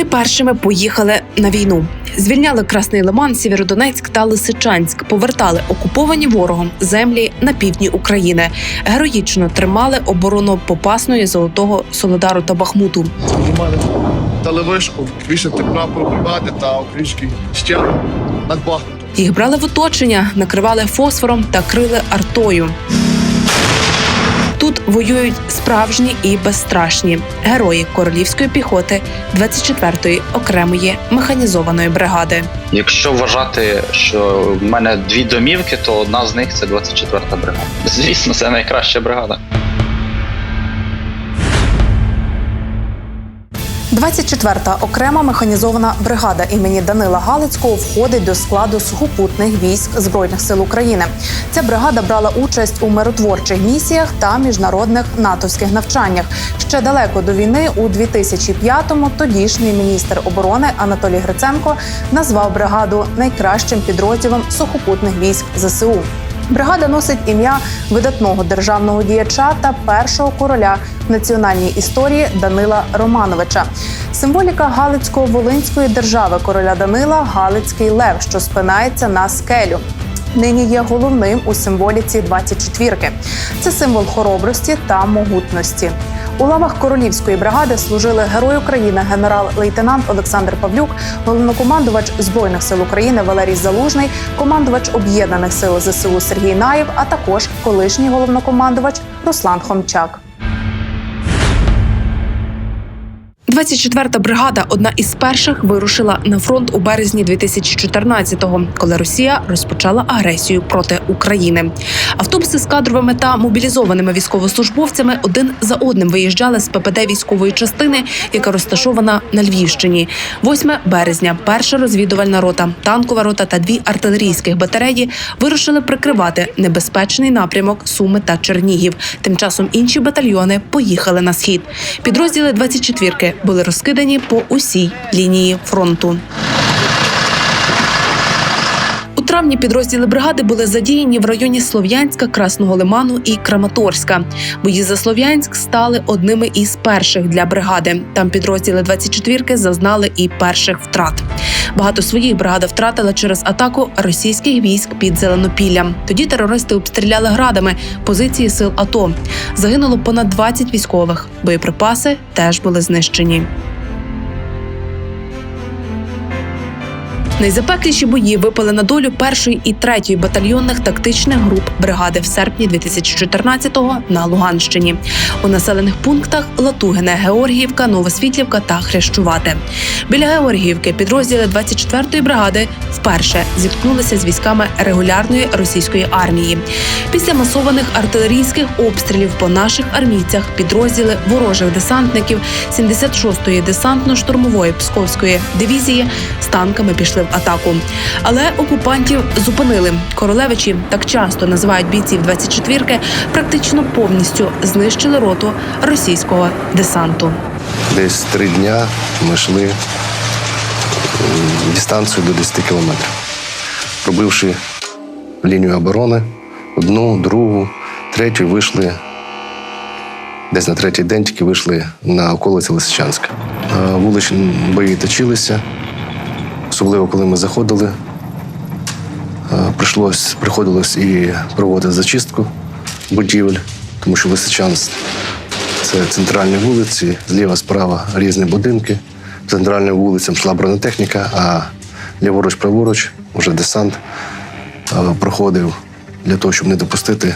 Вони першими поїхали на війну. Звільняли Красний Лиман, Сєвєродонецьк та Лисичанськ, повертали окуповані ворогом землі на півдні України. Героїчно тримали оборону Попасної, Золотого Солодару та Бахмуту. Знімали телевишку, вішати прапор бригади та український стяг над Бахмутом. Їх брали в оточення, накривали фосфором та крили артою. Воюють справжні і безстрашні герої королівської піхоти 24-ї окремої механізованої бригади. Якщо вважати, що в мене дві домівки, то одна з них це 24-та бригада. Звісно, це найкраща бригада. 24-та окрема механізована бригада імені Данила Галицького входить до складу сухопутних військ збройних сил України. Ця бригада брала участь у миротворчих місіях та міжнародних натовських навчаннях. Ще далеко до війни, у 2005-му тодішній міністр оборони Анатолій Гриценко назвав бригаду найкращим підрозділом сухопутних військ ЗСУ. Бригада носить ім'я видатного державного діяча та першого короля в національній історії Данила Романовича. Символіка Галицько-Волинської держави короля Данила Галицький лев, що спинається на скелю. Нині є головним у символіці 24-ки. Це символ хоробрості та могутності. У лавах королівської бригади служили герой України генерал-лейтенант Олександр Павлюк, головнокомандувач збройних сил України Валерій Залужний, командувач об'єднаних сил ЗСУ Сергій Наєв, а також колишній головнокомандувач Руслан Хомчак. 24-та бригада одна із перших вирушила на фронт у березні 2014-го, коли Росія розпочала агресію проти України. Автобуси з кадровими та мобілізованими військовослужбовцями один за одним виїжджали з ППД військової частини, яка розташована на Львівщині. 8 березня перша розвідувальна рота, танкова рота та дві артилерійських батареї вирушили прикривати небезпечний напрямок Суми та Чернігів. Тим часом інші батальйони поїхали на схід. Підрозділи 24-ки були розкидані по усій лінії фронту. Травні підрозділи бригади були задіяні в районі Слов'янська, Красного Лиману і Краматорська. Бої за Слов'янськ стали одними із перших для бригади. Там підрозділи 24-ки зазнали і перших втрат. Багато своїх бригада втратила через атаку російських військ під Зеленопіллям. Тоді терористи обстріляли градами позиції сил АТО. Загинуло понад 20 військових. Боєприпаси теж були знищені. Найзапекліші бої випали на долю першої і третьої батальйонних тактичних груп бригади в серпні 2014-го на Луганщині у населених пунктах Латугине, Георгіївка, Новосвітлівка та Хрещувате. Біля Георгіївки підрозділи 24-ї бригади вперше зіткнулися з військами регулярної російської армії. Після масованих артилерійських обстрілів по наших армійцях підрозділи ворожих десантників 76-ї десантно-штурмової псковської дивізії танками пішли в атаку. Але окупантів зупинили. Королевичі так часто називають бійців 24-ки, практично повністю знищили роту російського десанту. Десь три дня ми йшли м, дистанцію до 10 кілометрів, пробивши лінію оборони, одну, другу, третю, вийшли. Десь на третій день тільки вийшли на околиці Лисичанська. Е, Вуличні бої точилися, особливо коли ми заходили. е, Прийшлось, приходилось і проводити зачистку будівель, тому що Лисичанськ це центральні вулиці, зліва, справа різні будинки. Центральним вулицям йшла бронетехніка, а ліворуч, праворуч вже десант е, проходив для того, щоб не допустити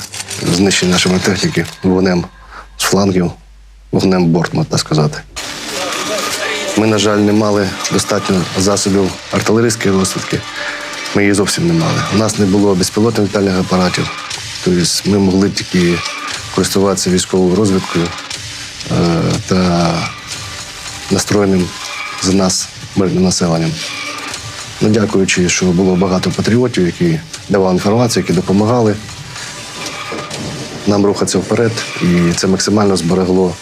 знищення нашої техніки вогнем з флангів, вогнем борт, можна сказати. Ми, на жаль, не мали достатньо засобів артилерійської розвідки. Ми її зовсім не мали. У нас не було безпілотних літальних апаратів. Тобто ми могли тільки користуватися військовою розвідкою е, та настроєним за нас мирним населенням. Ну, дякуючи, що було багато патріотів, які давали інформацію, які допомагали нам рухатися вперед, і це максимально зберегло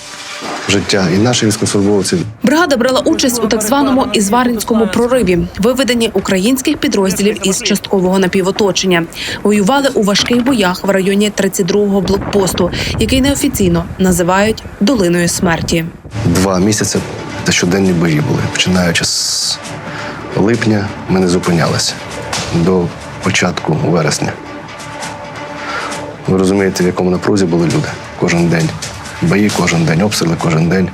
життя і наших військовослужбовців, Бригада брала участь у так званому Ізваринському прориві, виведенні українських підрозділів із часткового напівоточення. Воювали у важких боях в районі 32-го блокпосту, який неофіційно називають долиною смерті. два місяці Це щоденні бої були. Починаючи з липня, ми не зупинялися до початку вересня. Ви розумієте, в якому напрузі були люди кожен день. Бої кожен день, обстріли кожен день,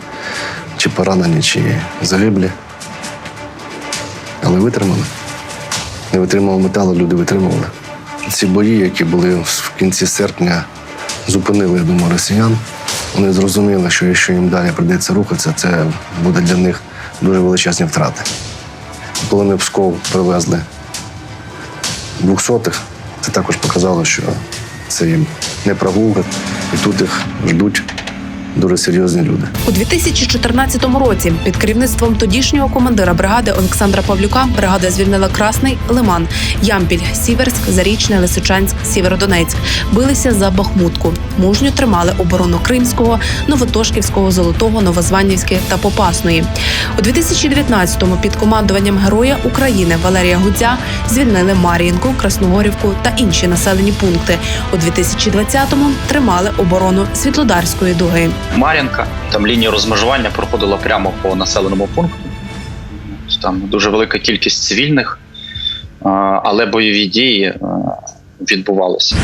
чи поранені, чи загиблі. Але витримали. Не витримав металу, люди витримували. Ці бої, які були в кінці серпня, зупинили, я думаю, росіян. Вони зрозуміли, що якщо їм далі прийдеться рухатися, це буде для них дуже величезні втрати. Коли ми Псков привезли двохсотих, це також показало, що це їм не прогулка, і тут їх ждуть дуже серйозні люди. У 2014 році під керівництвом тодішнього командира бригади Олександра Павлюка бригада звільнила Красний Лиман, Ямпіль, Сіверськ, Зарічне, Лисичанськ, Сєвєродонецьк. Билися за Бахмутку. Мужньо тримали оборону Кримського, Новотошківського, Золотого, Новозванівське та Попасної. У 2019-му під командуванням Героя України Валерія Гудзя звільнили Мар'їнку, Красногорівку та інші населені пункти. У 2020-му тримали оборону Світлодарської дуги. Мар'їнка, там лінія розмежування проходила прямо по населеному пункту. Там дуже велика кількість цивільних, але бойові дії відбувалися.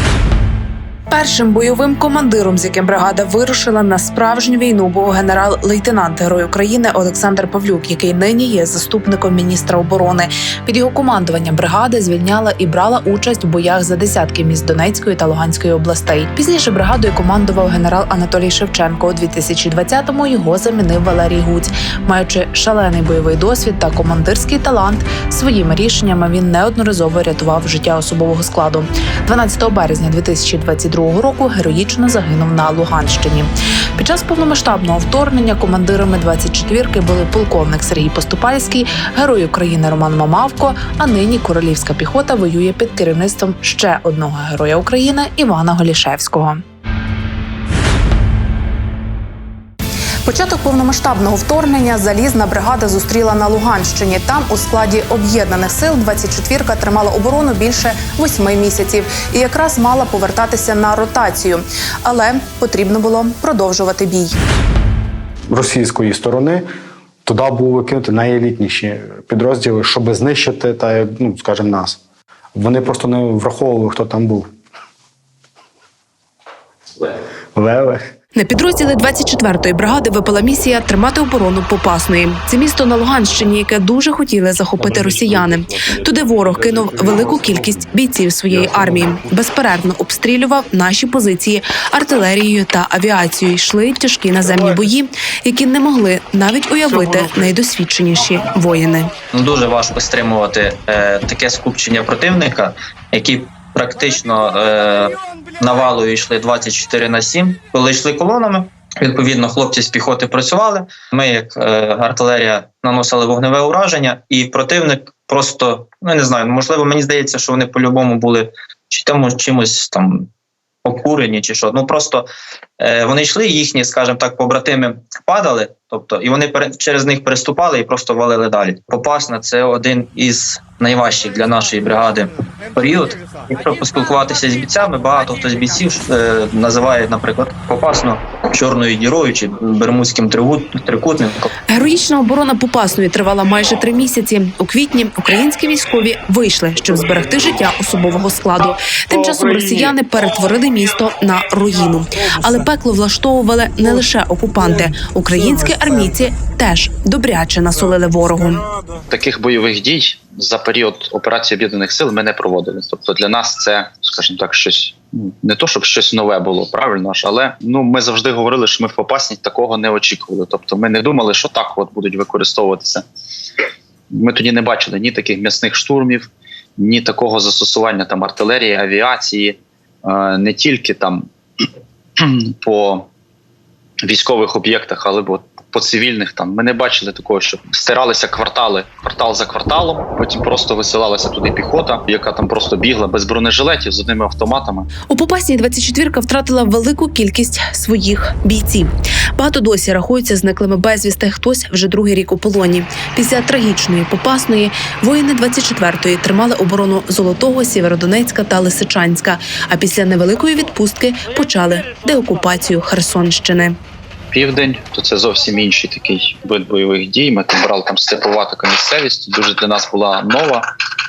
Першим бойовим командиром, з яким бригада вирушила на справжню війну, був генерал-лейтенант Герой України Олександр Павлюк, який нині є заступником міністра оборони. Під його командуванням бригада звільняла і брала участь в боях за десятки міст Донецької та Луганської областей. Пізніше бригадою командував генерал Анатолій Шевченко. У 2020-му його замінив Валерій Гуць. Маючи шалений бойовий досвід та командирський талант, своїми рішеннями він неодноразово рятував життя особового складу. 12 березня 2022 року героїчно загинув на Луганщині. Під час повномасштабного вторгнення командирами 24-ки були полковник Сергій Поступальський, герой України Роман Мамавко. А нині королівська піхота воює під керівництвом ще одного героя України Івана Голішевського. Початок повномасштабного вторгнення залізна бригада зустріла на Луганщині. Там у складі об'єднаних сил 24-ка тримала оборону більше восьми місяців і якраз мала повертатися на ротацію. Але потрібно було продовжувати бій. російської сторони. Туди були викинути найелітніші підрозділи, щоб знищити та ну, скажімо, нас. Вони просто не враховували, хто там був. Леви. На підрозділи 24-ї бригади випала місія тримати оборону Попасної. Це місто на Луганщині, яке дуже хотіли захопити росіяни. Туди ворог кинув велику кількість бійців своєї армії. Безперервно обстрілював наші позиції артилерією та авіацією. Йшли тяжкі наземні бої, які не могли навіть уявити найдосвідченіші воїни. Дуже важко стримувати е, таке скупчення противника, які практично е, навалою йшли 24 на 7. Коли йшли колонами, відповідно, хлопці з піхоти працювали. Ми, як е, артилерія, наносили вогневе ураження, і противник просто ну не знаю, можливо, мені здається, що вони по-любому були чи тому чимось там. Обкурені чи що. Ну просто е, вони йшли, їхні, скажімо так, побратими падали, тобто, і вони пере, через них переступали і просто валили далі. Попасна це один із найважчих для нашої бригади період. Якщо поспілкуватися з бійцями, багато хто з бійців е, називає, наприклад, Попасну чорною дірою чи бермудським трикутником. Героїчна оборона Попасної тривала майже три місяці. У квітні українські військові вийшли, щоб зберегти життя особового складу. Тим часом росіяни перетворили місто на руїну. Але пекло влаштовували не лише окупанти. Українські армійці теж добряче насолили ворогу. Таких бойових дій за період операції об'єднаних сил ми не проводили. Тобто для нас це, скажімо так, щось ну, не то, щоб щось нове було, правильно ж, але ну ми завжди говорили, що ми в попасні такого не очікували. Тобто, ми не думали, що так от будуть використовуватися. Ми тоді не бачили ні таких м'ясних штурмів, ні такого застосування там артилерії, авіації, е, не тільки там по військових об'єктах, але от по цивільних там ми не бачили такого, що стиралися квартали, квартал за кварталом. Потім просто висилалася туди піхота, яка там просто бігла без бронежилетів з одними автоматами. У Попасній 24-ка втратила велику кількість своїх бійців. Багато досі рахуються зниклими безвісти. Хтось вже другий рік у полоні. Після трагічної Попасної воїни 24-ї тримали оборону Золотого, Сєвєродонецька та Лисичанська. А після невеликої відпустки почали деокупацію Херсонщини. Південь, то це зовсім інший такий вид бойових дій. Ми там брали там степова така місцевість. Дуже для нас була нова,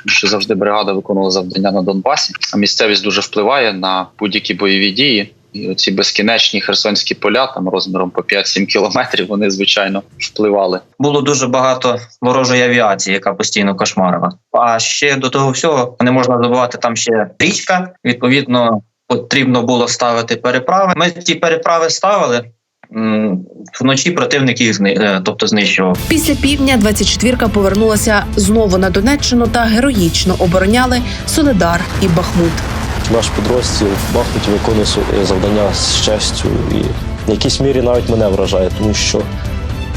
тому що завжди бригада виконувала завдання на Донбасі. А місцевість дуже впливає на будь-які бойові дії. І оці безкінечні херсонські поля, там розміром по 5-7 кілометрів, вони звичайно впливали. Було дуже багато ворожої авіації, яка постійно кошмарила. А ще до того всього не можна забувати там ще річка. Відповідно, потрібно було ставити переправи. Ми ті переправи ставили. Вночі противник їх зни- е, тобто знищував. Після півдня 24-ка повернулася знову на Донеччину та героїчно обороняли Соледар і Бахмут. Наш підрозділ в Бахмуті виконує своє завдання з честю і в якійсь мірі навіть мене вражає, тому що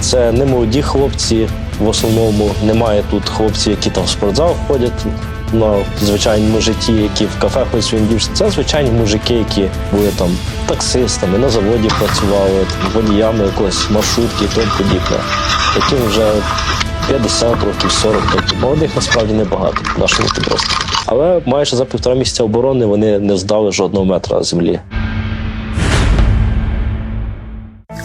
це не молоді хлопці. В основному немає тут хлопців, які там в спортзал ходять на звичайному житті, які в кафе ходять своїм. Це звичайні мужики, які були там таксистами, на заводі працювали, водіями якогось маршрутки і тому подібне. Яким вже 50 років, 40 років. Молодих насправді небагато в нашому підрозділі. Але майже за півтора місяця оборони вони не здали жодного метра землі.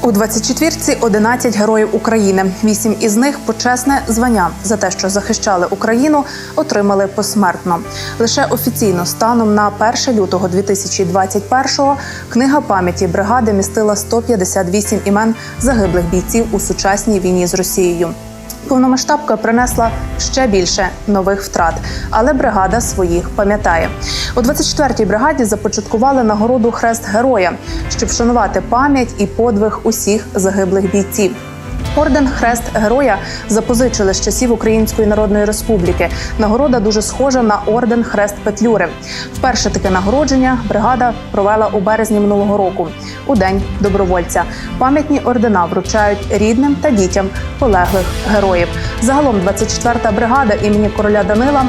У 24-ці 11 героїв України. Вісім із них почесне звання за те, що захищали Україну, отримали посмертно. Лише офіційно станом на 1 лютого 2021-го книга пам'яті бригади містила 158 імен загиблих бійців у сучасній війні з Росією. Повномасштабка принесла ще більше нових втрат, але бригада своїх пам'ятає. У 24-й бригаді започаткували нагороду Хрест Героя, щоб вшанувати пам'ять і подвиг усіх загиблих бійців. Орден Хрест Героя запозичили з часів Української Народної Республіки. Нагорода дуже схожа на орден Хрест Петлюри. Вперше таке нагородження бригада провела у березні минулого року, у день добровольця. Пам'ятні ордена вручають рідним та дітям полеглих героїв. Загалом 24-та бригада імені короля Данила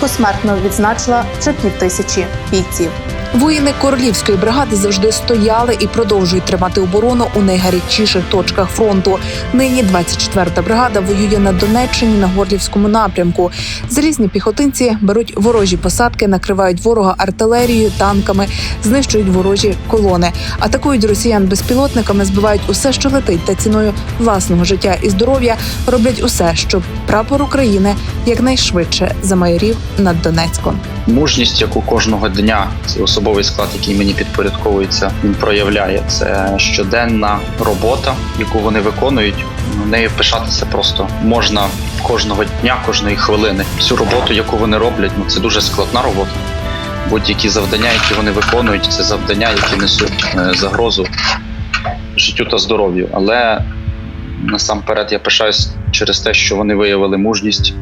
посмертно відзначила вже півтисячі бійців. Воїни королівської бригади завжди стояли і продовжують тримати оборону у найгарячіших точках фронту. Нині 24-та бригада воює на Донеччині на Горлівському напрямку. Залізні піхотинці беруть ворожі посадки, накривають ворога артилерією, танками, знищують ворожі колони, атакують росіян безпілотниками, збивають усе, що летить, та ціною власного життя і здоров'я роблять усе, щоб прапор України якнайшвидше замайорів над Донецьком. мужність, яку кожного дня цей особовий склад, який мені підпорядковується, він проявляє. Це щоденна робота, яку вони виконують. Ну, Нею пишатися просто можна кожного дня, кожної хвилини. Цю роботу, яку вони роблять, ну це дуже складна робота. Будь-які завдання, які вони виконують, це завдання, які несуть е, загрозу життю та здоров'ю. Але насамперед я пишаюсь через те, що вони виявили мужність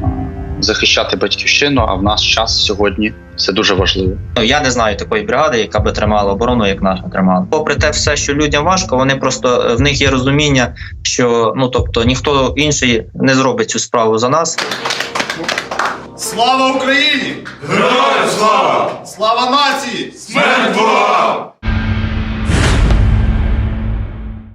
захищати батьківщину. А в наш час сьогодні це дуже важливо. Ну я не знаю такої бригади, яка би тримала оборону, як наша тримала. Попри те, все, що людям важко, вони просто в них є розуміння, що ну тобто ніхто інший не зробить цю справу за нас. Слава Україні! Героям слава! Слава нації! Смерть ворогам!